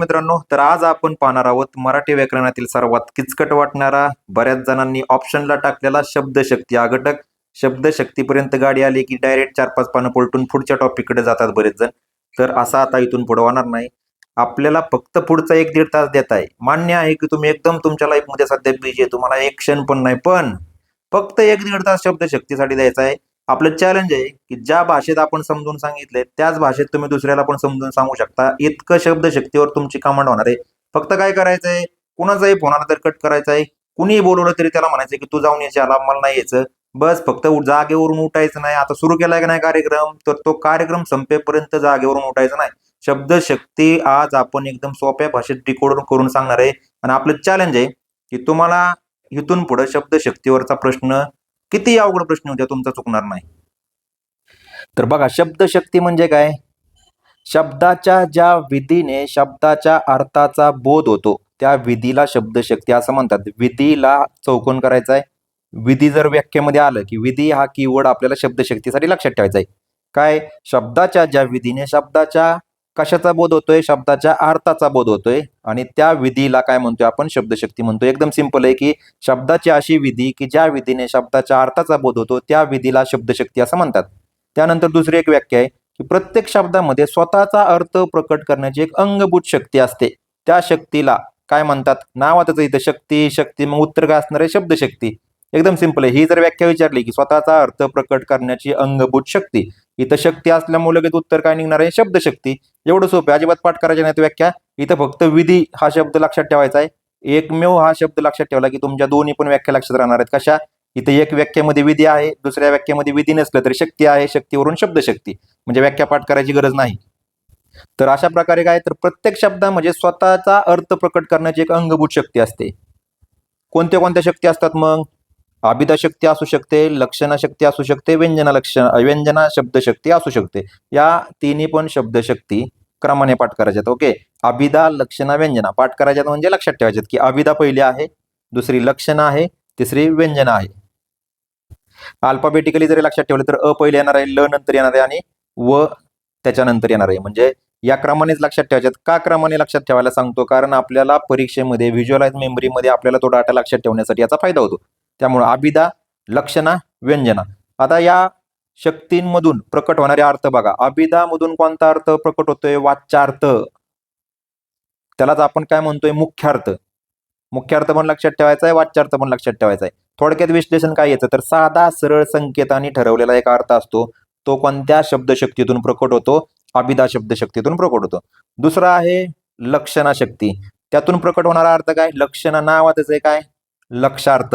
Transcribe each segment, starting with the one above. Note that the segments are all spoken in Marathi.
मित्रांनो तर आज आपण पाहणार आहोत मराठी व्याकरणातील सर्वात किचकट वाटणारा बऱ्याच जणांनी ऑप्शनला टाकलेला शब्दशक्ती हा घटक शब्दशक्तीपर्यंत गाडी आली की डायरेक्ट चार पाच पानं पलटून पुढच्या टॉपिककडे जातात बरेच जण. तर असा आता इथून पुढे होणार नाही. आपल्याला फक्त पुढचा एक दीड तास देत आहे. मान्य आहे की तुम्ही एकदम तुमच्या लाईफमध्ये सध्या बिझी आहे. तुम्हाला एक क्षण पण नाही पण फक्त एक दीड तास शब्दशक्तीसाठी द्यायचा आहे. आपलं चॅलेंज आहे की ज्या भाषेत आपण समजून सांगितले त्याच भाषेत तुम्ही दुसऱ्याला पण समजून सांगू शकता. इतकं शब्दशक्तीवर तुमची कमांड होणार आहे. फक्त काय करायचंय? कुणाचाही फोन आला तर कट करायचा आहे कुणीही बोलवलं तरी त्याला म्हणायचं की तू जाऊन यायची आला मला नाही यायचं. बस फक्त जागेवरून उठायचं नाही. आता सुरू केलाय का नाही कार्यक्रम? तर तो कार्यक्रम संपेपर्यंत जागेवरून उठायचा नाही. शब्दशक्ती आज आपण एकदम सोप्या भाषेत डिकोड करून सांगणार आहे. आणि आपलं चॅलेंज आहे की तुम्हाला इथून पुढे शब्दशक्तीवरचा प्रश्न किती अवघड प्रश्न होत्या तुमचा चुकणार नाही. तर बघा शब्दशक्ती म्हणजे काय? शब्दाच्या ज्या विधीने शब्दाच्या अर्थाचा बोध होतो त्या विधीला शब्दशक्ती असं म्हणतात. विधीला चौकोन करायचा आहे विधी जर व्याख्येमध्ये आलं की विधी हा कीवर्ड आपल्याला शब्दशक्तीसाठी लक्षात ठेवायचा आहे. काय? शब्दाच्या ज्या विधीने शब्दाच्या कशाचा बोध होतोय? शब्दाच्या अर्थाचा बोध होतोय. आणि त्या विधीला काय म्हणतोय आपण? शब्दशक्ती म्हणतो एकदम सिंपल आहे की शब्दाची अशी विधी की ज्या विधीने शब्दाच्या अर्थाचा बोध होतो त्या विधीला शब्दशक्ती असं म्हणतात. त्यानंतर दुसरी एक व्याख्या आहे की प्रत्येक शब्दामध्ये स्वतःचा अर्थ प्रकट करण्याची एक अंगभूत शक्ती असते. त्या शक्तीला काय म्हणतात? नावातच इथं शक्ती शक्ती मग उत्तर काय असणार आहे? शब्दशक्ती. एकदम सिंपल आहे. ही जर व्याख्या विचारली की स्वतःचा अर्थ प्रकट करण्याची अंगभूत शक्ती इथं शक्ती असल्यामुळे लगेच उत्तर काय निघणार आहे? शब्दशक्ती. एवढं सोपं अजिबात पाठ करायची नाही व्याख्या. इथं फक्त विधी हा शब्द लक्षात ठेवायचा आहे. एकमेव हा शब्द लक्षात ठेवला की तुमच्या दोन्ही पण व्याख्या लक्षात राहणार आहेत. कशा? इथे एक व्याख्यामध्ये विधी आहे दुसऱ्या व्याख्यामध्ये विधी नसलं तरी शक्ती आहे. शक्तीवरून शब्दशक्ती. म्हणजे व्याख्या पाठ करायची गरज नाही. तर अशा प्रकारे काय तर प्रत्येक शब्द म्हणजे स्वतःचा अर्थ प्रकट करण्याची एक अंगभूत शक्ती असते. कोणत्या कोणत्या शक्ती असतात मग? अभिदाशक्ती असू शकते लक्षणशक्ती असू शकते व्यंजना लक्षण व्यंजना शब्दशक्ती असू शकते. या तिन्ही पण शब्दशक्ती क्रमाने पाठ करायच्यात ओके? अभिदा लक्षणा व्यंजना. पाठ करायच्यात म्हणजे लक्षात ठेवायच्यात की अभिदा पहिली आहे दुसरी लक्षण आहे तिसरी व्यंजना आहे. अल्फाबेटिकली जरी लक्षात ठेवलं तर अ पहिले येणार आहे ल नंतर येणार आहे आणि व त्याच्यानंतर येणार आहे. म्हणजे या क्रमानेच लक्षात ठेवायच्यात. का क्रमाने लक्षात ठेवायला सांगतो? कारण आपल्याला परीक्षेमध्ये व्हिज्युअलाइज मेमरीमध्ये आपल्याला तो डाटा लक्षात ठेवण्यासाठी याचा फायदा होतो. त्यामुळे अभिधा लक्षणा व्यंजना. आता या शक्तींमधून प्रकट होणारे अर्थ बघा. अभिधामधून कोणता अर्थ प्रकट होतोय? वाच्यार्थ. त्यालाच आपण काय म्हणतोय? मुख्यार्थ. मुख्यार्थ पण लक्षात ठेवायचा आहे वाच्यार्थ पण लक्षात ठेवायचा आहे थोडक्यात विश्लेषण काय येतं तर साधा सरळ संकेताने ठरवलेला एक अर्थ असतो. तो कोणत्या शब्दशक्तीतून प्रकट होतो? अभिधा शब्दशक्तीतून प्रकट होतो. दुसरा आहे लक्षणा शक्ती त्यातून प्रकट होणारा अर्थ काय? लक्षणा नावातच आहे काय? लक्षार्थ.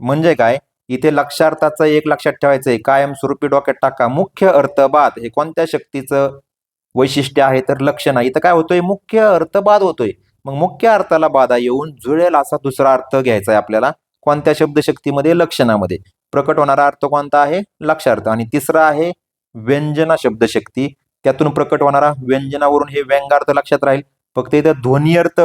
म्हणजे काय? इथे लक्षार्थाचं एक लक्षात ठेवायचंय. कायमस्वरूपी डोक्यात टाका. मुख्य अर्थ बाद हे कोणत्या शक्तीचं वैशिष्ट्य आहे? तर लक्षण आहे इथं काय होतोय? मुख्य अर्थ बाद होतोय. मग मुख्य अर्थाला बाधा येऊन जुळेल असा दुसरा अर्थ घ्यायचा आहे आपल्याला. कोणत्या शब्दशक्तीमध्ये? लक्षणामध्ये. प्रकट होणारा अर्थ कोणता आहे? लक्षार्थ. आणि तिसरा आहे व्यंजना शब्दशक्ती. त्यातून प्रकट होणारा व्यंजनावरून हे व्यंगार्थ लक्षात राहील. फक्त इथं ध्वनी अर्थ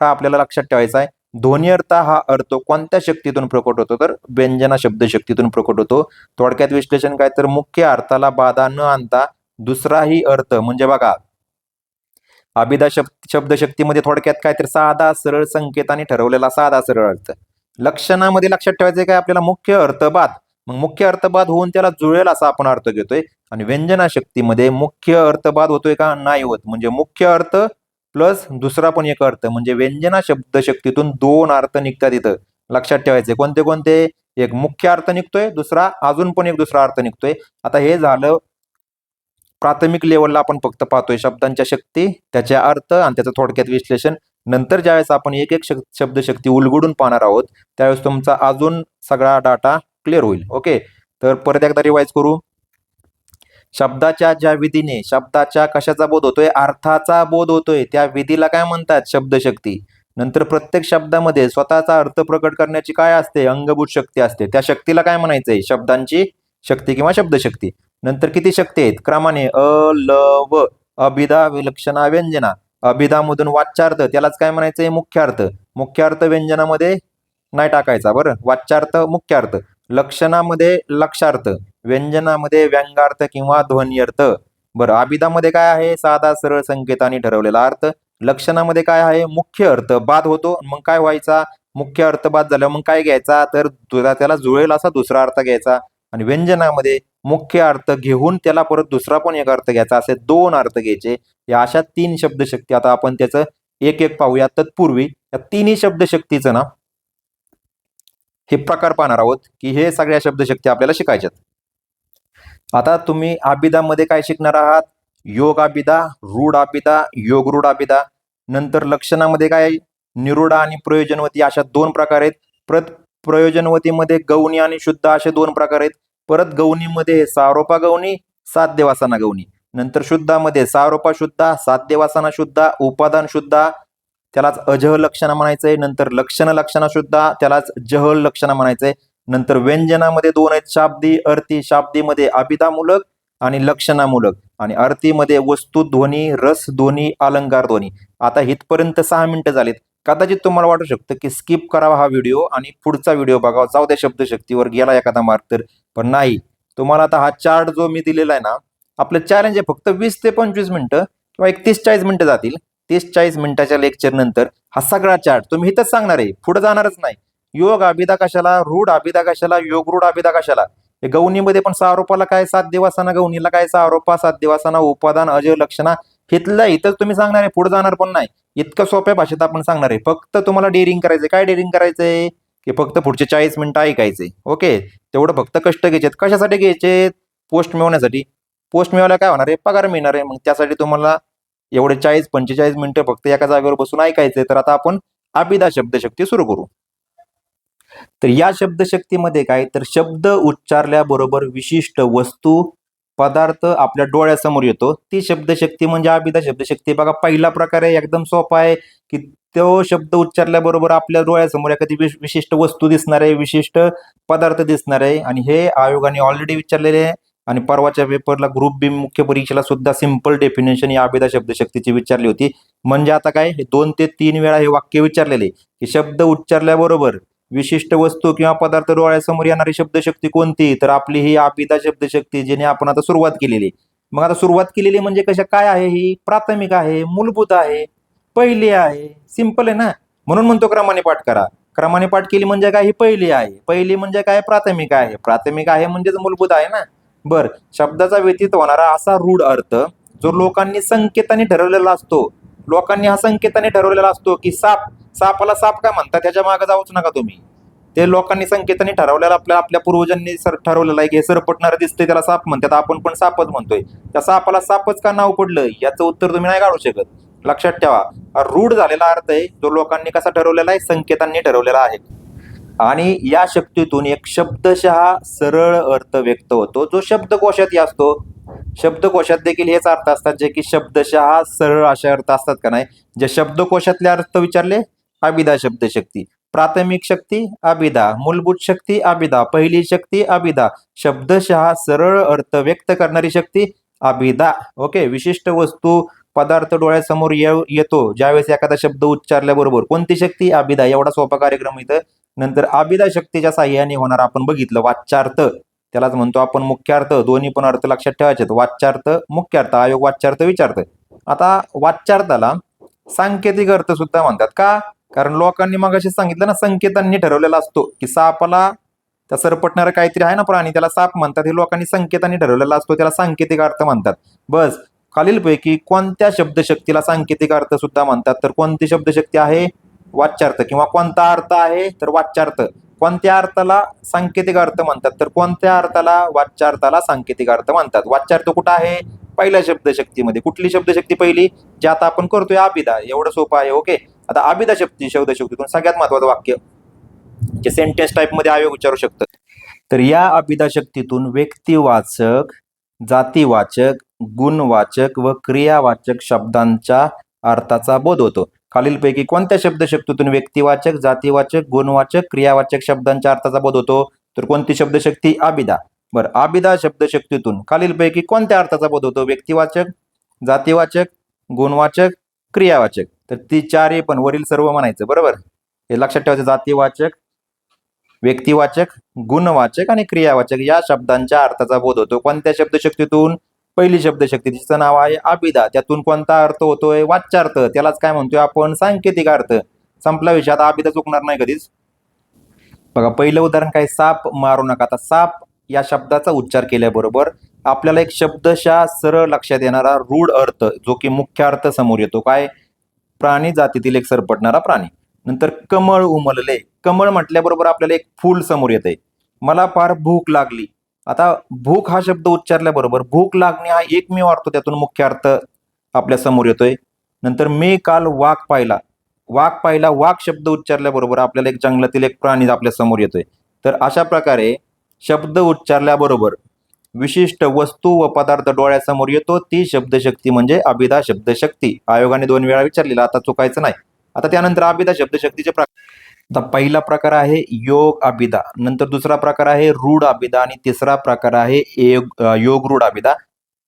हा आपल्याला लक्षात ठेवायचा आहे ध्वनी अर्थ हा अर्थ कोणत्या शक्तीतून प्रकट होतो? तर व्यंजना शब्दशक्तीतून प्रकट होतो. थोडक्यात विश्लेषण काय? तर मुख्य अर्थाला बाधा न आणता दुसराही अर्थ म्हणजे बघा अभिधा शब्द शब्दशक्तीमध्ये थोडक्यात काय? तर साधा सरळ संकेताने ठरवलेला साधा सरळ अर्थ. लक्षणामध्ये लक्षात ठेवायचं काय? आपल्याला मुख्य अर्थबाद मग मुख्य अर्थबाद होऊन त्याला जुळेल असा आपण अर्थ घेतोय. आणि व्यंजना शक्तीमध्ये मुख्य अर्थ बाद होतोय का? नाही होत. म्हणजे मुख्य अर्थ प्लस दुसरा पण एक अर्थ म्हणजे व्यंजना शब्दशक्तीतून दोन अर्थ निघतात इथं. लक्षात ठेवायचे कोणते कोणते? एक मुख्य अर्थ निघतोय दुसरा अजून पण एक दुसरा अर्थ निघतोय. आता हे झालं प्राथमिक लेवलला आपण फक्त पाहतोय शब्दांच्या शक्ती त्याच्या अर्थ आणि त्याचं थोडक्यात विश्लेषण. नंतर ज्यावेळेस आपण एक एक शक- शब्दशक्ती उलगडून पाहणार आहोत त्यावेळेस तुमचा अजून सगळा डाटा क्लिअर होईल. ओके तर परत एकदा रिवाईज करू. शब्दाच्या ज्या विधीने शब्दाच्या कशाचा बोध होतोय अर्थाचा बोध होतोय त्या विधीला काय म्हणतात? शब्दशक्ती. नंतर प्रत्येक शब्दामध्ये स्वतःचा अर्थ प्रकट करण्याची काय असते? अंगभूत शक्ती असते. त्या शक्तीला काय म्हणायचंय? शब्दांची शक्ती किंवा शब्दशक्ती. नंतर किती शक्ती आहेत? क्रमाने अ ल व अभिधा विलक्षणा व्यंजना. अभिधामधून वाच्यार्थ त्यालाच काय म्हणायचंय? मुख्यार्थ. मुख्यार्थ व्यंजनामध्ये नाही टाकायचा बरं? वाच्यार्थ मुख्यार्थ. लक्षणामध्ये लक्षार्थ. व्यंजनामध्ये व्यंगार्थ किंवा ध्वन्यर्थ. बरं आबिदामध्ये काय आहे? साधा सरळ संकेताने ठरवलेला अर्थ. लक्षणामध्ये काय आहे? मुख्य अर्थ बाद होतो मग काय व्हायचा? मुख्य अर्थ बाद झाल्यावर मग काय घ्यायचा? तर त्याला जुळेल असा दुसरा अर्थ घ्यायचा. आणि व्यंजनामध्ये मुख्य अर्थ घेऊन त्याला परत दुसरा पण एक अर्थ घ्यायचा. असे दोन अर्थ घ्यायचे. या अशा तीन शब्दशक्ती आता आपण त्याचं एक एक पाहूया तत्पूर्वी या तिन्ही शब्दशक्तीचं ना हे प्रकार पाहणार आहोत की हे सगळ्या शब्दशक्ती आपल्याला शिकायच्यात. आता तुम्ही आबिदामध्ये काय शिकणार आहात? योग आबिदा रूढ आबिदा योग रूढ आबिदा नंतर लक्षणामध्ये काय निरुडा आणि प्रयोजनवती अशा दोन प्रकार आहेत. परत प्रयोजनवतीमध्ये गवणी आणि शुद्ध असे दोन प्रकार आहेत. परत गवणीमध्ये सारोपा गवणी सात देवासाना गवणी. नंतर शुद्धामध्ये सारोपा शुद्धा सात देवासाना शुद्धा उपादान शुद्धा. त्यालाच अजह लक्षणा म्हणायचंय. नंतर लक्षण लक्षणा शुद्धा. त्यालाच जहल लक्षणा म्हणायचंय. नंतर व्यंजनामध्ये दोन आहेत शाब्दी अर्थी. शाब्दीमध्ये अभिधामूलक आणि लक्षणामूलक. आणि अर्थीमध्ये वस्तू ध्वनी रस ध्वनी अलंकार ध्वनी. आता इथपर्यंत सहा मिनिटं झालीत. कदाचित तुम्हाला वाटू शकतं की स्किप करावा हा व्हिडिओ आणि पुढचा व्हिडिओ बघावा. जाऊ द्या शब्दशक्तीवर गेला एखादा मार्क तर. पण नाही. तुम्हाला आता हा चार्ट जो मी दिलेला आहे ना आपलं चॅलेंज आहे फक्त वीस ते पंचवीस मिनिटं किंवा एक तीस चाळीस मिनिटं जातील. तीस चाळीस मिनिटाच्या लेक्चर नंतर हा सगळा चार्ट तुम्ही इथंच सांगणार आहे. पुढे जाणारच नाही. योग अभिदा कशाला? रूढ अभिदा कशाला? योग रूढ अभिदा कशाला? हे गौणीमध्ये पण सहा आरोपाला काय सात दिवसाना? गौणीला काय सहा आरोपा? सात दिवसाना? उपादान? अजय लक्षणा? हिथलं इथंच तुम्ही सांगणार आहे. पुढे जाणार पण नाही. इतकं सोप्या भाषेत आपण सांगणार आहे. फक्त तुम्हाला डेअरिंग करायचंय. काय डेअरिंग करायचंय? की फक्त पुढचे चाळीस मिनिटं ऐकायचे. ओके? तेवढं फक्त कष्ट घ्यायचे कशासाठी घ्यायचे पोस्ट मिळवण्यासाठी. पोस्ट मिळवल्या काय होणार आहे? पगार मिळणार आहे. मग त्यासाठी तुम्हाला एवढे चाळीस पंचेचाळीस मिनिटं फक्त एका जागेवर बसून ऐकायचंय. तर आता आपण अभिदा शब्दशक्ती सुरू करू. तर या शब्दशक्तीमध्ये काय? तर शब्द उच्चारल्याबरोबर विशिष्ट वस्तू पदार्थ आपल्या डोळ्यासमोर येतो. ती शब्दशक्ती म्हणजे अभिदा शब्दशक्ती. बघा पहिला प्रकार आहे एकदम सोपा आहे की तो शब्द उच्चारल्याबरोबर आपल्या डोळ्यासमोर एखादी विशिष्ट वस्तू दिसणार आहे विशिष्ट पदार्थ दिसणार आहे. आणि हे आयोगाने ऑलरेडी विचारलेले आहे. आणि परवाच्या पेपरला ग्रुप बी मुख्य परीक्षेला सुद्धा सिंपल डेफिनेशन या अभिदा शब्दशक्तीची विचारली होती. म्हणजे आता काय? हे दोन ते तीन वेळा हे वाक्य विचारलेले की शब्द उच्चारल्याबरोबर विशिष्ट वस्तू किंवा पदार्थ डोळ्यासमोर येणारी शब्दशक्ती कोणती? तर आपली ही अभिदा शब्दशक्ती जिने आपण आता सुरुवात केलेली. मग आता सुरुवात केलेली म्हणजे कशा? काय आहे ही? प्राथमिक आहे मूलभूत आहे पहिली आहे. सिंपल आहे ना? म्हणून म्हणतो क्रमाने पाठ करा. क्रमाने पाठ केली म्हणजे काय? ही पहिली आहे. पहिली म्हणजे काय? प्राथमिक आहे. प्राथमिक आहे म्हणजेच मूलभूत आहे ना? बर. शब्दाचा व्यतीत होणारा असा रूढ अर्थ जो लोकांनी संकेताने ठरवलेला असतो. लोकांनी हा संकेताने ठरवलेला असतो की साप सापाला साप काय म्हणतात? त्याच्यामागे जाऊच नका तुम्ही. ते लोकांनी संकेताने ठरवलेला आपल्या आपल्या पूर्वजांनी सर ठरवलेलं आहे की हे सरपटणारं दिसतंय त्याला साप म्हणतात. आपण पण सापच म्हणतोय. त्या सापाला सापच का नाव पडलं? याचं उत्तर तुम्ही नाही काढू शकत. लक्षात ठेवा. हा रूढ झालेला अर्थ आहे. जो लोकांनी कसा ठरवलेला आहे? संकेतांनी ठरवलेला आहे. आणि या शक्तीतून एक शब्दशः सरळ अर्थ व्यक्त होतो. जो शब्दकोशात असतो शब्दकोशात देखील हेच अर्थ असतात जे की शब्दशः सरळ असे अर्थ असतात का नाही? जे शब्दकोशातले अर्थ विचारले अभिदा शब्दशक्ती. प्राथमिक शक्ती अभिदा मूलभूत शक्ती अभिदा पहिली शक्ती अभिदा शब्दशः सरळ अर्थ व्यक्त करणारी शक्ती अभिदा ओके? विशिष्ट वस्तू पदार्थ डोळ्यासमोर येतो. ज्यावेळेस एखादा शब्द उच्चारल्याबरोबर कोणती शक्ती? अभिदा एवढा सोपा कार्यक्रम इथं. नंतर अभिदा शक्तीच्या साह्याने होणार आपण बघितलं वाच्यार्थ. त्यालाच म्हणतो आपण मुख्यार्थ. दोन्ही पण अर्थ लक्षात ठेवायचे वाच्यार्थ मुख्यार्थ. आयोग वाच्यार्थ विचारत आता वाच्यार्थाला सांकेतिक अर्थ सुद्धा म्हणतात. का? कारण लोकांनी मग सांगितलं ना संकेतांनी ठरवलेला असतो की सापाला त्या सरपटणारं काहीतरी आहे ना प्राणी त्याला साप म्हणतात. हे लोकांनी संकेतांनी ठरवलेला असतो त्याला सांकेतिक अर्थ म्हणतात. बस खालीलपैकी कोणत्या शब्दशक्तीला सांकेतिक अर्थ सुद्धा म्हणतात? तर कोणती शब्दशक्ती आहे? वाच्यार्थ. किंवा कोणता अर्थ आहे? तर वाच्यार्थ. कोणत्या अर्थाला सांकेतिक अर्थ म्हणतात? तर कोणत्या अर्थाला वाच्यार्थाला सांकेतिक अर्थ म्हणतात? वाच्यार्थ कुठं आहे? पहिल्या शब्दशक्तीमध्ये. कुठली शब्दशक्ती पहिली? जे आता आपण करतोय अभिदा एवढं सोपं आहे ओके? आता आबिदा शब्दी शब्दशक्तीतून सगळ्यात महत्वाचं वाक्य. जे सेंटेन्स टाईपमध्ये आयोग विचारू शकतं. तर या अभिदा शक्तीतून व्यक्तिवाचक जातीवाचक गुणवाचक व क्रियावाचक शब्दांच्या अर्थाचा बोध होतो. खालीलपैकी कोणत्या शब्दशक्तीतून व्यक्तिवाचक जातीवाचक गुणवाचक क्रियावाचक शब्दांच्या अर्थाचा बोध होतो? तर कोणती शब्दशक्ती? आबिदा. बरं आबिदा शब्दशक्तीतून खालीलपैकी कोणत्या अर्थाचा बोध होतो? व्यक्तिवाचक जातीवाचक गुणवाचक क्रियावाचक. तर ती चारही पण वरील सर्व म्हणायचं बरोबर? हे लक्षात ठेवायचं जातीवाचक व्यक्तिवाचक गुणवाचक आणि क्रियावाचक या शब्दांच्या अर्थाचा बोध होतो. कोणत्या शब्दशक्तीतून? पहिली शब्दशक्ती तिचं नाव आहे आबिदा त्यातून कोणता अर्थ होतोय? वाच्यार्थ त्यालाच काय म्हणतोय आपण? सांकेतिक अर्थ. संपला विषय. आता आबिदा चुकणार नाही कधीच. बघा पहिलं उदाहरण काय? साप मारू नका. आता साप या शब्दाचा उच्चार केल्याबरोबर आपल्याला एक शब्दशा सरळ लक्षात येणारा रूढ अर्थ जो की मुख्य अर्थ समोर येतो. काय? प्राणी जातीतील एक सरपटणारा प्राणी. नंतर कमळ उमलले. कमळ म्हटल्याबरोबर आपल्याला एक फूल समोर येते मला फार भूक लागली. आता भूक हा शब्द उच्चारल्याबरोबर भूक लागणे हा एकमेव अर्थ त्यातून मुख्य अर्थ आपल्यासमोर येतोय. नंतर मी काल वाघ पाहिला. वाघ पाहिला वाघ शब्द उच्चारल्याबरोबर आपल्याला एक जंगलातील एक प्राणी आपल्यासमोर येतोय. तर अशा प्रकारे शब्द उच्चारल्याबरोबर विशिष्ट वस्तू व पदार्थ डोळ्यासमोर येतो. ती शब्दशक्ती म्हणजे अभिदा शब्दशक्ती. आयोगाने दोन वेळा विचारलेला आता चुकायचं नाही. आता त्यानंतर अभिदा शब्दशक्तीचे प्रकार आता पहिला प्रकार आहे योग अभिदा. नंतर दुसरा प्रकार आहे रूढ अभिदा आणि तिसरा प्रकार आहे योग योग रूढ अभिदा.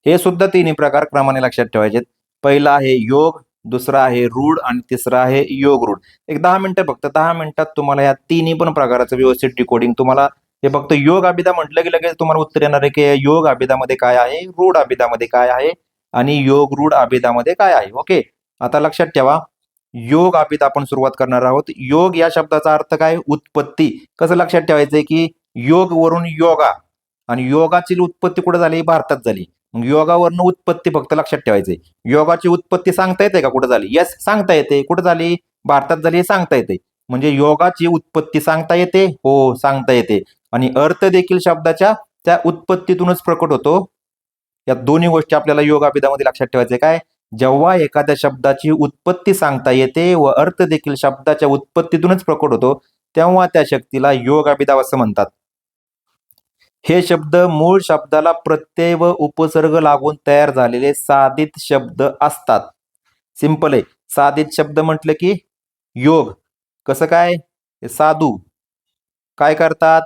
हे सुद्धा तिन्ही प्रकार क्रमाने लक्षात ठेवायचे पहिला आहे योग दुसरा आहे रूढ आणि तिसरा आहे योग रूढ. एक दहा मिनिटं फक्त दहा मिनिटात तुम्हाला या तिन्ही पण प्रकाराचं व्यवस्थित डिकोडिंग तुम्हाला हे फक्त योग अभिदा म्हटलं की लगेच तुम्हाला उत्तर येणार आहे की योग अभिदामध्ये काय आहे रूढ अभिदामध्ये काय आहे आणि योग रूढ अभिदामध्ये काय आहे. ओके? आता लक्षात ठेवा. योग अभिधा आपण सुरुवात करणार आहोत. योग या शब्दाचा अर्थ काय? उत्पत्ती. कसं लक्षात ठेवायचंय की योग वरून योगा आणि योगाची उत्पत्ती कुठे झाली? भारतात झाली. मग योगावरनं उत्पत्ती फक्त लक्षात ठेवायचे योगाची उत्पत्ती सांगता येते का? कुठे झाली? यस सांगता येते. कुठे झाली? भारतात झाली हे सांगता येते. म्हणजे योगाची उत्पत्ती सांगता येते? हो सांगता येते. आणि अर्थ देखील शब्दाच्या त्या उत्पत्तीतूनच प्रकट होतो. या दोन्ही गोष्टी आपल्याला योगाभिधामध्ये लक्षात ठेवायचे काय? जेव्हा एखाद्या शब्दाची उत्पत्ती सांगता येते व अर्थ देखील शब्दाच्या उत्पत्तीतूनच प्रकट होतो तेव्हा त्या शक्तीला योग अभिधाव असं म्हणतात. हे शब्द मूळ शब्दाला प्रत्यय व उपसर्ग लागून तयार झालेले साधित शब्द असतात. सिंपल आहे. साधित शब्द म्हटलं की योग. कसं काय? साधू. काय करतात?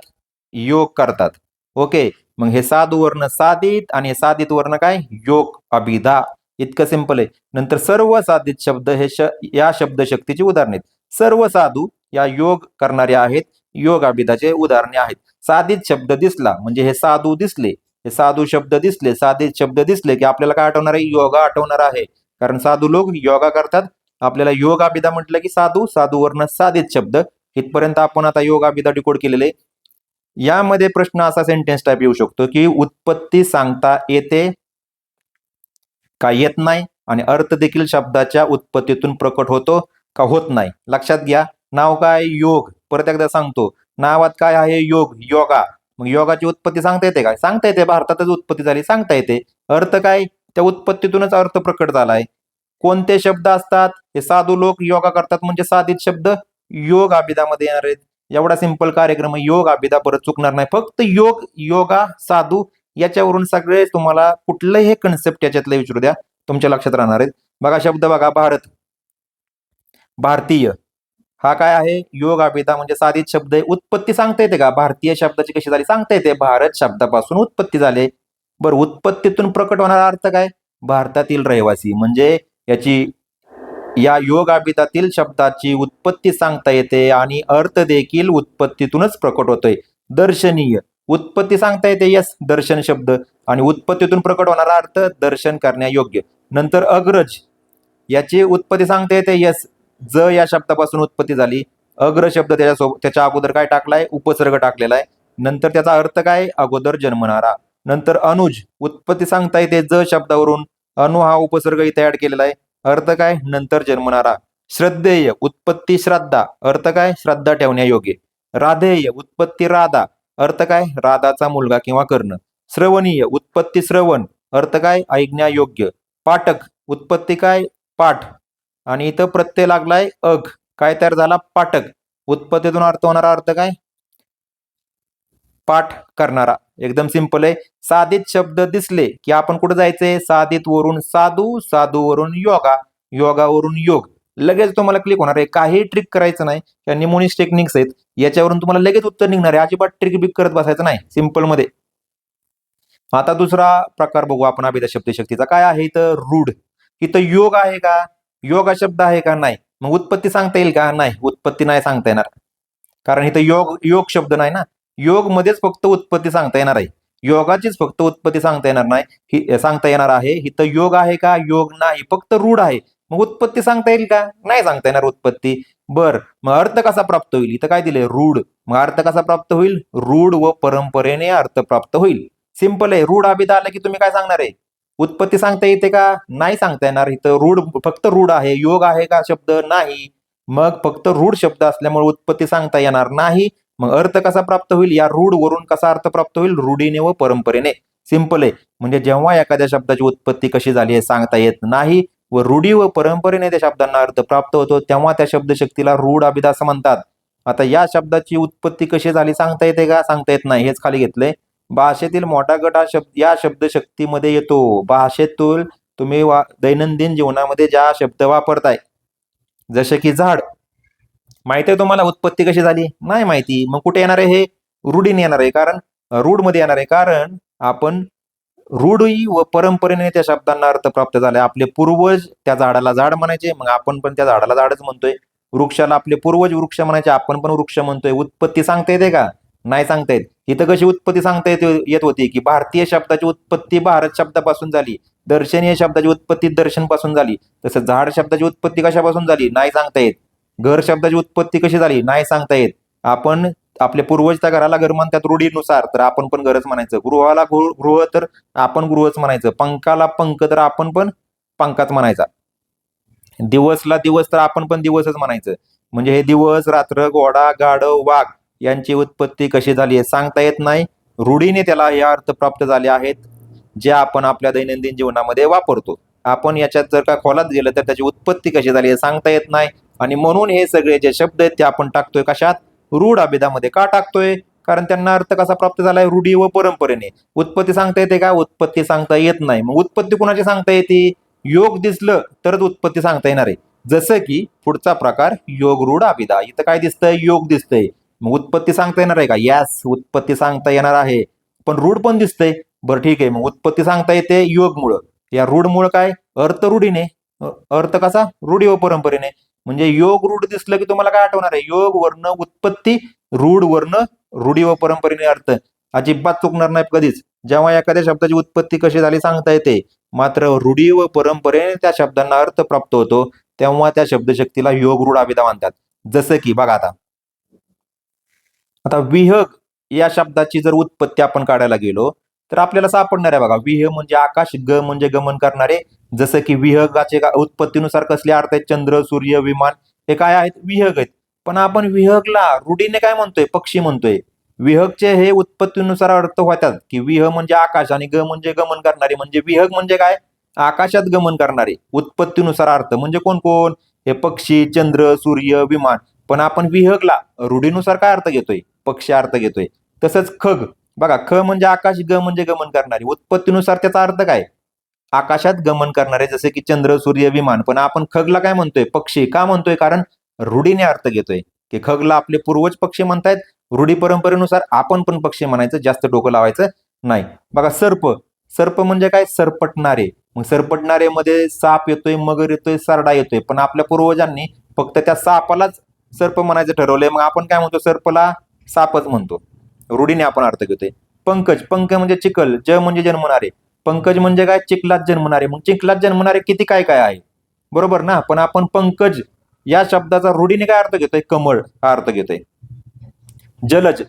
योग करतात. ओके मग हे साधू वर्ण साधित आणि हे साधित वर्ण काय? योग अभिधा इतकं सिंपल आहे. नंतर सर्व साधित शब्द हे श या शब्दशक्तीची उदाहरणे आहेत. सर्व साधू या योग करणारे आहेत योग अभिधाचे उदाहरणे आहेत. साधित शब्द दिसला म्हणजे हे साधू दिसले हे साधू शब्द दिसले साधित शब्द दिसले की आपल्याला काय आठवणार आहे? योगा आठवणार आहे. कारण साधू लोक योगा करतात. आपल्याला योग अभिधा म्हटलं की साधू साधू वर्ण साधित शब्द. इथपर्यंत आपण आता योग अभिधा डिकोड केलेले. यामध्ये प्रश्न असा सेंटेन्स टाईप येऊ शकतो की उत्पत्ती सांगता येते का येत नाही आणि अर्थ देखील शब्दाच्या उत्पत्तीतून प्रकट होतो का होत नाही. लक्षात घ्या नाव काय? योग. परत एकदा सांगतो. नावात काय आहे? योग. योगा. मग योगाची उत्पत्ती सांगता येते काय? सांगता येते. भारतातच उत्पत्ती झाली. सांगता येते. अर्थ काय? त्या उत्पत्तीतूनच अर्थ प्रकट झालाय. कोणते शब्द असतात? हे साधू लोक योगा करतात म्हणजे साधित शब्द योग अभिदामध्ये येणार आहेत. एवढा सिंपल कार्यक्रम योग अभिदा परत चुकणार नाही. फक्त योग योगा साधू याच्यावरून सगळे तुम्हाला कुठलंही कन्सेप्ट याच्यातलं विचारू द्या. तुमच्या लक्षात राहणार आहेत. बघा शब्द बघा भारत. भारतीय. हा काय आहे? योग अभिधा म्हणजे साधित शब्द आहे. उत्पत्ती सांगता येते का? भारतीय शब्दाची कशी झाली? सांगता येते. भारत शब्दापासून उत्पत्ती झाले. बरं उत्पत्तीतून प्रकट होणारा अर्थ काय? भारतातील रहिवासी. म्हणजे याची या योग अभिधातील शब्दाची उत्पत्ती सांगता येते आणि अर्थ देखील उत्पत्तीतूनच प्रकट होतोय. दर्शनीय. उत्पत्ती सांगता येते यस दर्शन शब्द. आणि उत्पत्तीतून प्रकट होणारा अर्थ दर्शन करण्यायोग्य. नंतर अग्रज. याची उत्पत्ती सांगता येते यस ज या शब्दापासून उत्पत्ती झाली. अग्र शब्द त्याच्यासोबत त्याच्या अगोदर काय टाकलाय? उपसर्ग टाकलेला आहे नंतर त्याचा अर्थ काय? अगोदर जन्मणारा. नंतर अनुज. उत्पत्ती सांगता येते ज शब्दावरून. अनु हा उपसर्ग इथे ऍड केलेला आहे अर्थ काय? नंतर जन्मणारा. श्रद्धेय. उत्पत्ती श्रद्धा. अर्थ काय? श्रद्धा ठेवण्यायोग्य. राधेय. उत्पत्ती राधा. अर्थ काय? राधाचा मुलगा किंवा कर्ण. श्रवणीय उत्पत्ती श्रवण. अर्थ काय? ऐकण्यायोग्य पाठक उत्पत्ती काय? पाठ. आणि इथं प्रत्यय लागलाय अघ. काय तयार झाला? पाठक. उत्पत्तीतून अर्थ होणारा अर्थ काय? पाठ करणारा. एकदम सिंपल आहे. साधित शब्द दिसले की आपण कुठे जायचंय? साधित वरून साधू साधू वरून योगा. योगावरून योग. लगेच तुम्हाला क्लिक होणार आहे. काही ट्रिक करायचं नाही. किंवा निमोनिक्स टेक्निक्स आहेत याच्यावरून तुम्हाला लगेच उत्तर निघणार आहे. अजिबात ट्रिक बिक करत बसायचं नाही. सिंपलमध्ये. आता दुसरा प्रकार बघू आपण अभिदा शब्दशक्तीचा काय आहे इथं? रूढ. इथं योग आहे का? योग हा शब्द आहे का? नाही. मग उत्पत्ती सांगता येईल का? नाही. उत्पत्ती नाही सांगता येणार. कारण इथं योग योग शब्द नाही ना? योग मध्येच फक्त उत्पत्ती सांगता येणार आहे. योगाचीच फक्त उत्पत्ती सांगता येणार नाही. ही सांगता येणार आहे. इथं योग आहे का? योग नाही. फक्त रूढ आहे. मग उत्पत्ती सांगता येईल का? नाही सांगता येणार उत्पत्ती. बर मग अर्थ कसा प्राप्त होईल? इथं काय दिलंय? रूढ. मग अर्थ कसा प्राप्त होईल? रूढ व परंपरेने अर्थ प्राप्त होईल. सिंपल आहे. रूढ अभिध आलं की तुम्ही काय सांगणार आहे? उत्पत्ती सांगता येते का? नाही सांगता येणार. इथं रूढ फक्त रूढ आहे. योग आहे का? शब्द नाही. मग फक्त रूढ शब्द असल्यामुळे उत्पत्ती सांगता येणार नाही. मग अर्थ कसा प्राप्त होईल? या रूढ वरून कसा अर्थ प्राप्त होईल? रूढीने व परंपरेने. सिंपल आहे. म्हणजे जेव्हा एखाद्या शब्दाची उत्पत्ती कशी झाली आहे सांगता येत नाही. व रूढी व परंपरेने त्या शब्दांना अर्थ प्राप्त होतो तेव्हा त्या शब्दशक्तीला रूढ अभिधा असं म्हणतात. आता या शब्दाची उत्पत्ती कशी झाली सांगता येते का? सांगता येत नाही हेच खाली घेतले भाषेतील मोठा गट हा शब्द या शब्दशक्तीमध्ये येतो. भाषेतून तुम्ही वा दैनंदिन जीवनामध्ये ज्या शब्द वापरताय जसे की झाड. माहिती आहे तुम्हाला उत्पत्ती कशी झाली? नाही माहिती. मग कुठे येणार आहे हे? रूढीने येणार आहे. कारण रूढमध्ये येणार आहे. कारण आपण रूढी व परंपरेने त्या शब्दांना अर्थ प्राप्त झाला. आपले पूर्वज त्या झाडाला झाड म्हणायचे मग आपण पण त्या झाडाला झाडच म्हणतोय. वृक्षाला आपले पूर्वज वृक्ष म्हणायचे आपण पण वृक्ष म्हणतोय. उत्पत्ती सांगता येते का? नाही सांगता येत. इथं कशी उत्पत्ती सांगता येते येत होती की भारतीय शब्दाची उत्पत्ती भारत शब्दापासून झाली. दर्शनीय शब्दाची उत्पत्ती दर्शनपासून झाली. तसं झाड शब्दाची उत्पत्ती कशापासून झाली? नाही सांगता येत. घर शब्दाची उत्पत्ती कशी झाली? नाही सांगता येत. आपण आपले पूर्वज त्या घराला घर म्हणतात रूढीनुसार तर आपण पण घरच म्हणायचं. गृहाला गृह तर आपण गृहच म्हणायचं. पंखाला पंख तर आपण पण पंखाच म्हणायचा. दिवसला दिवस तर आपण पण दिवसच म्हणायचं. म्हणजे हे दिवस रात्र घोडा गाढव वाघ यांची उत्पत्ती कशी झाली आहे सांगता येत नाही. रूढीने त्याला हे अर्थ प्राप्त झाले आहेत जे आपण आपल्या दैनंदिन जीवनामध्ये वापरतो. आपण याच्यात जर का खोलात गेलं तर त्याची उत्पत्ती कशी झाली आहे सांगता येत नाही. आणि म्हणून हे सगळे जे शब्द आहेत ते आपण टाकतोय कशात? रूढ अभेदामध्ये का टाकतोय? कारण त्यांना अर्थ कसा प्राप्त झालाय? रूढी व परंपरेने. उत्पत्ती सांगता येते का? उत्पत्ती सांगता येत नाही. मग उत्पत्ती कुणाची सांगता येते? योग दिसलं तरच उत्पत्ती सांगता येणार आहे. जसं की पुढचा प्रकार योग रूढ अभिदा इथं काय दिसतंय? योग दिसतंय. मग उत्पत्ती सांगता येणार आहे का? यास उत्पत्ती सांगता येणार आहे. पण रूढ पण दिसतंय. बरं ठीक आहे. मग उत्पत्ती सांगता येते योगमुळं. या रूढमुळं काय? अर्थ रूढीने. अर्थ कसा? रूढी व परंपरेने. म्हणजे योग रूढ दिसलं की तुम्हाला काय आठवणार आहे? योग वर्ण उत्पत्ती रूढ वर्ण रूढी व परंपरेने अर्थ. अजिबात चुकणार नाही कधीच. जेव्हा एखाद्या शब्दाची उत्पत्ती कशी झाली सांगता येते. मात्र रूढी व परंपरेने त्या शब्दांना अर्थ प्राप्त होतो तेव्हा त्या शब्दशक्तीला योग रूढ अभिधा म्हणतात. जसं की बघा आता. आता विहग या शब्दाची जर उत्पत्ती आपण काढायला गेलो तर आपल्याला सापडणार आहे बघा. विह म्हणजे आकाश ग म्हणजे गमन करणारे. जसं की विहगाचे उत्पत्तीनुसार कसले अर्थ आहेत? चंद्र सूर्य विमान. हे काय आहेत? विहग आहेत. पण आपण विहगला रूढीने काय म्हणतोय? पक्षी म्हणतोय. विहगचे हे उत्पत्तीनुसार अर्थ होतात की विह म्हणजे आकाश आणि ग म्हणजे गमन करणारे. म्हणजे विहग म्हणजे काय? आकाशात गमन करणारे. उत्पत्तीनुसार अर्थ म्हणजे कोण कोण हे पक्षी चंद्र सूर्य विमान. पण आपण विहगला रूढीनुसार काय अर्थ घेतोय? पक्षी अर्थ घेतोय. तसंच खग. बघा ख म्हणजे आकाश ग म्हणजे गमन करणारे. उत्पत्तीनुसार त्याचा अर्थ काय? आकाशात गमन करणारे जसे की चंद्र सूर्य विमान. पण आपण खगला काय म्हणतोय? पक्षी. का म्हणतोय? कारण रूढीने अर्थ घेतोय. की खगला आपले पूर्वज पक्षी म्हणतायत रूढी परंपरेनुसार आपण पण पक्षी म्हणायचं जास्त डोकं लावायचं नाही. बघा सर्प. सर्प म्हणजे काय? सरपटणारे. मग सरपटणारे मध्ये साप येतोय मगर येतोय सरडा येतोय. पण आपल्या पूर्वजांनी फक्त त्या सापालाच सर्प म्हणायचं ठरवलंय. मग आपण काय म्हणतो? सर्पला सापच म्हणतो. रूढीने आपण अर्थ घेतोय. पंकज पंक म्हणजे चिखल ज म्हणजे जन्मणारे. पंकज म्हणजे काय? चिखलात जन्मणारे. मग चिखलात जन्मणारे किती काय काय आहे? बरोबर ना? पण आपण पंकज या शब्दाचा रूढीने काय अर्थ घेतोय? कमळ हा अर्थ घेतोय. जलज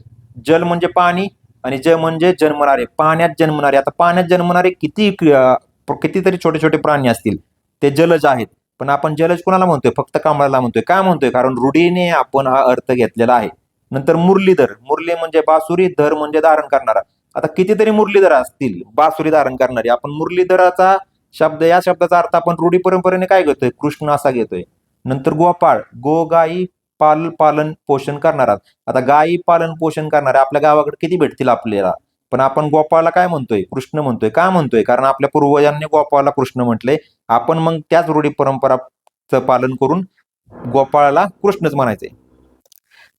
जल म्हणजे पाणी आणि ज म्हणजे जन्मणारे. पाण्यात जन्मणारे. आता पाण्यात जन्मणारे किती कितीतरी छोटे छोटे प्राणी असतील. ते जलज आहेत. पण आपण जलज कोणाला म्हणतोय? फक्त कांबळाला म्हणतोय. काय म्हणतोय? कारण रूढीने आपण हा अर्थ घेतलेला आहे. नंतर मुरलीधर. मुरली म्हणजे बासुरी धर म्हणजे धारण करणारा. आता कितीतरी मुरलीधर असतील बासुरी धारण करणारी. आपण मुरलीधराचा शब्द या शब्दाचा अर्थ आपण रूढी परंपरेने काय घेतोय? कृष्ण असा घेतोय. नंतर गोपाळ गो गाई पाल पालन पोषण करणारा. आता गाई पालन पोषण करणारे आपल्या गावाकडे किती भेटतील आपल्याला? पण आपण गोपाळला काय म्हणतोय? कृष्ण म्हणतोय. का म्हणतोय? कारण आपल्या पूर्वजांनी गोपाळला कृष्ण म्हटले. आपण मग त्याच रूढी परंपराचं पालन करून गोपाळाला कृष्णच म्हणायचंय.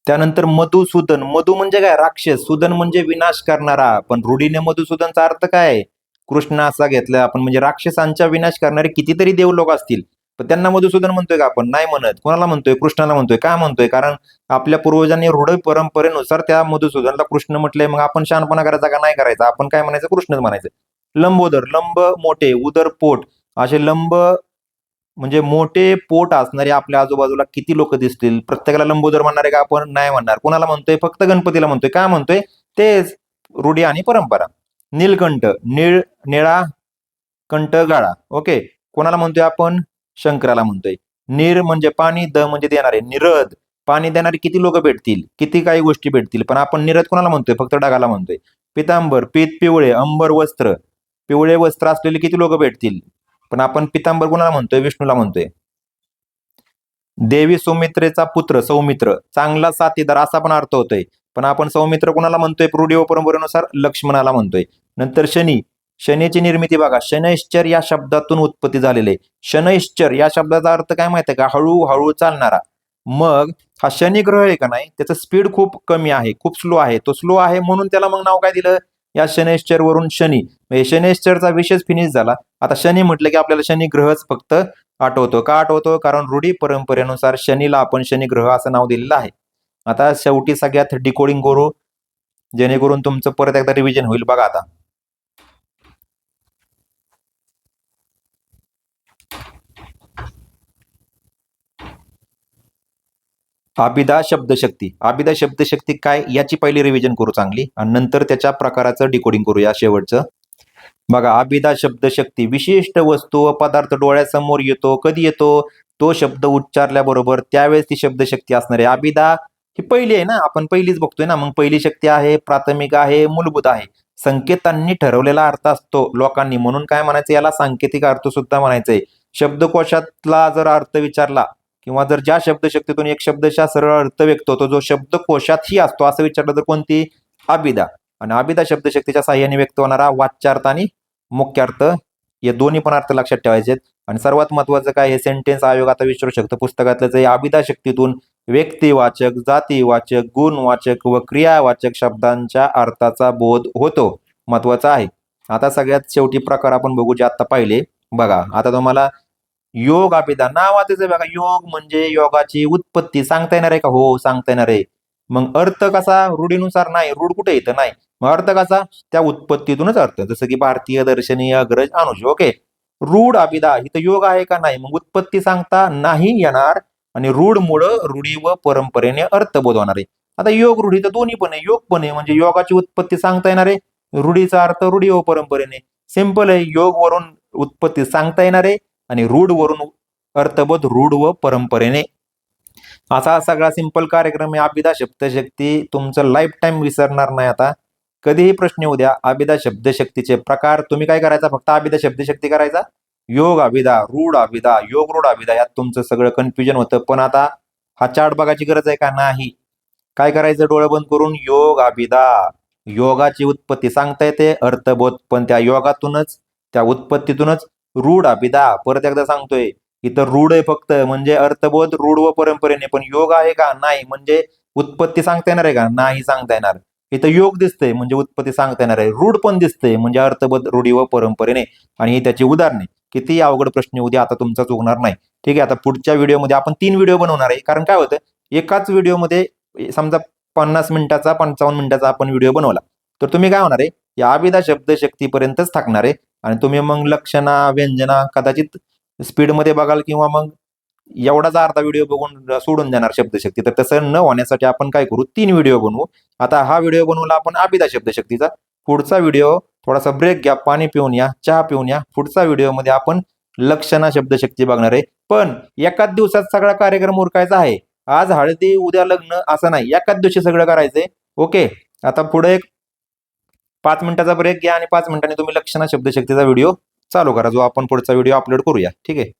त्यानंतर मधुसूदन. मधु म्हणजे काय? राक्षस. सुदन म्हणजे विनाश करणारा. पण रूढीने मधुसूदनचा अर्थ काय? कृष्ण असा घेतला. आपण म्हणजे राक्षसांचा विनाश करणारे कितीतरी देव लोक असतील. पण त्यांना मधुसूदन म्हणतोय का आपण? नाही म्हणत. कोणाला म्हणतोय? कृष्णाला म्हणतोय. का म्हणतोय? कारण आपल्या पूर्वजांनी रूढ परंपरेनुसार त्या मधुसूदनला कृष्ण म्हटलंय. मग आपण शहाणपणा करायचा का नाही करायचा? आपण काय म्हणायचं? कृष्णच म्हणायचं. लंबोदर. लंब मोठे. उदर पोट. असे लंब म्हणजे मोठे पोट असणारे आपल्या आजूबाजूला किती लोक दिसतील? प्रत्येकाला लंबोदर म्हणणारे का आपण नाही म्हणणार? कोणाला म्हणतोय? फक्त गणपतीला म्हणतोय. काय म्हणतोय? तेच रूढी आणि परंपरा. नीलकंठ निळ निळा कंठ गाळा. ओके? कोणाला म्हणतोय आपण? शंकराला म्हणतोय. निर म्हणजे पाणी द म्हणजे देणारे. निरद. पाणी देणारे किती लोक भेटतील? किती काही गोष्टी भेटतील? पण आपण निरद कोणाला म्हणतोय? फक्त डागाला म्हणतोय. पितांबर पीत पिवळे अंबर वस्त्र. पिवळे वस्त्र असलेले किती लोक भेटतील? पण आपण पितांबर कोणाला म्हणतोय? विष्णूला म्हणतोय. देवी सौमित्रेचा पुत्र सौमित्र. चांगला साथीदार असा पण अर्थ होतोय. पण आपण सौमित्र कोणाला म्हणतोय? रूढी व परंपरेनुसार लक्ष्मणाला म्हणतोय. नंतर शनी. शनीची निर्मिती बघा. शनैश्चर या शब्दातून उत्पत्ती झालेली आहे. शनैश्चर या शब्दाचा अर्थ काय माहिती आहे का? हळूहळू चालणारा. मग हा शनी ग्रह आहे का नाही? त्याचं स्पीड खूप कमी आहे. खूप स्लो आहे. तो स्लो आहे म्हणून त्याला मग नाव काय दिलं? या शनैश्चर वरून शनी. म्हणजे शनैश्चरचा विशेष फिनिश झाला. आता शनी म्हटलं की आपल्याला शनी ग्रहच फक्त आठवतो. का आठवतो? कारण रूढी परंपरेनुसार शनीला आपण शनी ग्रह असं नाव दिलेलं आहे. आता शेवटी सगळ्यात डिकोडिंग करू. जेणेकरून तुमचं परत एकदा रिव्हिजन होईल बघा आता. आबिदा शब्दशक्ती. आबिदा शब्दशक्ती काय? याची पहिली रिव्हिजन करू चांगली. आणि नंतर त्याच्या प्रकाराचं डिकोडिंग करूया शेवटचं. बघा आबिदा शब्दशक्ती. विशिष्ट वस्तू व पदार्थ डोळ्यासमोर येतो कधी येतो? तो शब्द उच्चारल्याबरोबर त्यावेळेस ती शब्दशक्ती असणार आहे. आबिदा ही पहिली आहे ना? आपण पहिलीच बघतोय ना? मग पहिली शक्ती आहे प्राथमिक आहे मूलभूत आहे. संकेतांनी ठरवलेला अर्थ असतो लोकांनी. म्हणून काय म्हणायचं? याला सांकेतिक अर्थ सुद्धा म्हणायचंय. शब्दकोशातला जर अर्थ विचारला किंवा जर ज्या शब्दशक्तीतून एक शब्दशा सरळ अर्थ व्यक्त होतो जो शब्दकोशातही असतो असं विचारलं तर कोणती? आबिदा आणि आबिदा शब्दशक्तीच्या साह्याने व्यक्त होणारा वाच्यार्थ आणि मुख्य अर्थ हे दोन्ही पण अर्थ लक्षात ठेवायचे आहेत. आणि सर्वात महत्वाचं काय? हे सेंटेन्स आयोग आता विचारू शकतो. पुस्तकातलं जे आबिदा शक्तीतून व्यक्तिवाचक जातीवाचक गुणवाचक व क्रियावाचक शब्दांच्या अर्थाचा बोध होतो महत्त्वाचा आहे. आता सगळ्यात शेवटी प्रकार आपण बघू जे आता पाहिले. बघा आता तुम्हाला योग अभिदा नावातच आहे बघा योग म्हणजे योगाची उत्पत्ती सांगता येणार आहे का? हो सांगता येणार आहे. मग अर्थ कसा? रूढीनुसार नाही. रूढ कुठे येतं? नाही. मग अर्थ कसा? त्या उत्पत्तीतूनच अर्थ. जसं की भारतीय दर्शनीय अग्रज अनुज. ओके. रूढ अभिदा इथं योग आहे का? नाही. मग उत्पत्ती सांगता नाही येणार. आणि रूढ मुळ रूढी व परंपरेने अर्थ बोधवणार आहे. आता योग रूढी तर दोन्ही पण आहे. योग पण आहे. म्हणजे योगाची उत्पत्ती सांगता येणार आहे. रूढीचा अर्थ रूढी व परंपरेने. सिंपल आहे. योग वरून उत्पत्ती सांगता येणार आहे. आणि रूढ वरून अर्थबोध रूढ व परंपरेने. असा सगळा सिंपल कार्यक्रम आहे. आबिदा शब्दशक्ती तुमचं लाईफ टाईम विसरणार नाही आता. कधीही प्रश्न येऊ द्या. आबिदा शब्दशक्तीचे प्रकार. तुम्ही काय करायचा? फक्त आबिदा शब्दशक्ती करायचा? योग अभिदा रूढ अभिदा योग रूढ अभिदा यात तुमचं सगळं कन्फ्युजन होतं. पण आता हा चार्ट बघायची गरज आहे का? नाही. काय करायचं? डोळे बंद करून योग अभिदा योगाची उत्पत्ती सांगता येते. अर्थबोध पण त्या योगातूनच त्या उत्पत्तीतूनच रूढ अभिदा परत एकदा सांगतोय इथं रूढ आहे फक्त. म्हणजे अर्थबोध रूढ व परंपरेने. पण योग आहे का? नाही. म्हणजे उत्पत्ती सांगता येणार आहे का? नाही सांगता येणार. इथं योग दिसतंय म्हणजे उत्पत्ती सांगता येणार आहे. रूढ पण दिसतंय म्हणजे अर्थबोध रूढी व परंपरेने. आणि ही त्याची उदाहरणे. किती अवघड प्रश्न उद्या आता तुमचा चुकणार नाही. ठीक आहे आता पुढच्या व्हिडिओमध्ये आपण तीन व्हिडिओ बनवणार आहे. कारण काय होतं एकाच व्हिडिओमध्ये समजा पन्नास मिनिटाचा पंचावन्न मिनिटाचा आपण व्हिडिओ बनवला. तर तुम्ही काय होणार आहे या आबिदा शब्दशक्तीपर्यंतच थाकणार आहे. आणि तुम्ही मग लक्षणा व्यंजना कदाचित स्पीडमध्ये बघाल किंवा मग एवढाच अर्धा व्हिडिओ बघून सोडून देणार शब्दशक्ती. तर तसं न होण्यासाठी आपण काय करू? तीन व्हिडिओ बनवू. आता हा व्हिडिओ बनवला आपण आबिदा शब्दशक्तीचा. पुढचा व्हिडिओ थोडासा ब्रेक घ्या पाणी पिऊन या चहा पिऊन या. पुढचा व्हिडिओमध्ये आपण लक्षणा शब्दशक्ती बघणार आहे. पण एकाच दिवसात सगळा कार्यक्रम उरकायचा आहे. आज हळदी उद्या लग्न असं नाही. एकाच दिवशी सगळं करायचंय. ओके आता पुढे एक पाच मिनिटाचा ब्रेक घ्या आणि पाच मिनिटांनी तुम्ही लक्षणा शब्दशक्तीचा व्हिडिओ चालू करा. जो आपण पुढचा व्हिडिओ अपलोड करूया. ठीक आहे?